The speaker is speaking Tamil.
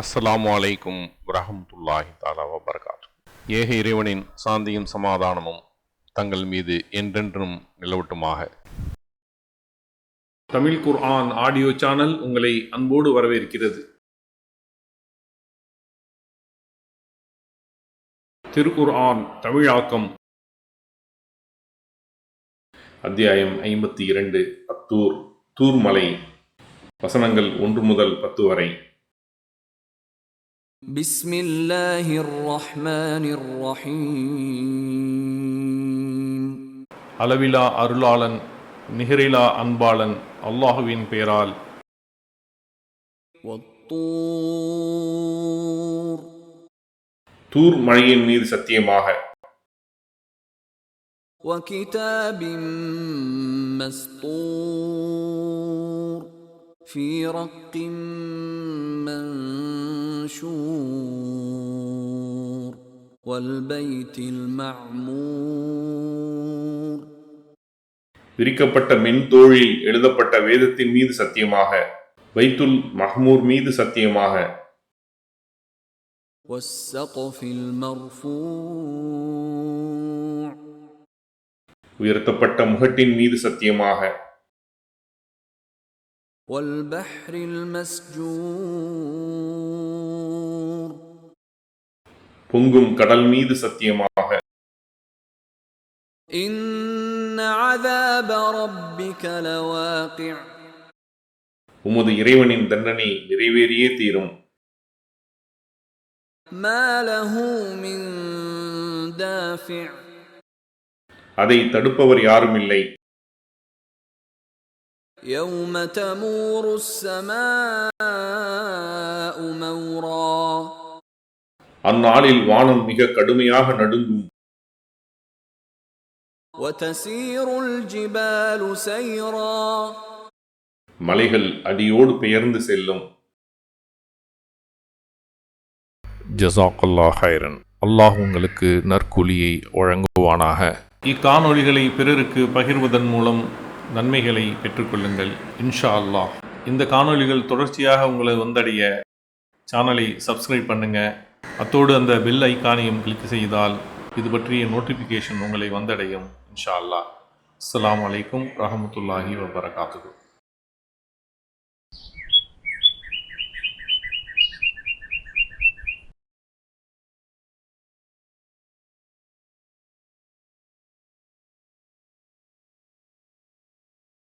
அஸ்ஸலாமு அலைக்கும் வரஹ்மத்துல்லாஹி தாலா வபரகாத்து ஏக இறைவனின் சாந்தியும் சமாதானமும் தங்கள் மீது என்றென்றும் நிலவட்டுமாக. தமிழ் குர்ஆன் ஆடியோ சேனல் உங்களை அன்போடு வரவேற்கிறது. திருக்குர்ஆன் தமிழாக்கம் அத்தியாயம் ஐம்பத்தி இரண்டு அத்தூர் தூர்மலை வசனங்கள் ஒன்று முதல் பத்து வரை. بسم الله الرحمن الرحيم அளவிலா அருளாளன் நிகரிலா அன்பாளன் அல்லாஹுவின் பெயரால் والطور தூர் மழையின் மீது சத்தியமாக وكتاب مسطور في رق விரிக்கப்பட்ட மென்தோழில் எழுதப்பட்ட வேதத்தின் மீது சத்தியமாக வைத்துல் மஹ்மூர் மீது சத்தியமாக والسقف المرفوع உயர்த்தப்பட்ட முகட்டின் மீது சத்தியமாக والبحر المسجور பொங்கும் கடல் மீது சத்தியமாக إن عذاب ربك لواقع உமது இறைவனின் தண்டனை நிறைவேறியே தீரும் ما له من دافع அதை தடுப்பவர் யாரும் இல்லை يوم تمور السماء அந்நாளில் வானம் மிக கடுமையாக நடுங்கும். மலைகள் அடியோடு பெயர்ந்து செல்லும். ஜசாக்குல்லா ஹைரன் அல்லாஹ் உங்களுக்கு நற்கூலியை வழங்குவானாக. இக்காணொலிகளை பிறருக்கு பகிர்வதன் மூலம் நன்மைகளை பெற்றுக்கொள்ளுங்கள் இன்ஷா அல்லாஹ் இந்த காணொலிகள் தொடர்ச்சியாக உங்களை வந்தடைய சேனலை சப்ஸ்கிரைப் பண்ணுங்கள் அத்தோடு அந்த பெல் ஐக்கானையும் கிளிக் செய்தால் இது பற்றிய நோட்டிஃபிகேஷன் உங்களை வந்தடையும் இன்ஷா அல்லாஹ். அஸ்ஸலாமு அலைக்கும் ரஹமத்துல்லாஹி வபரகாத்துக்கு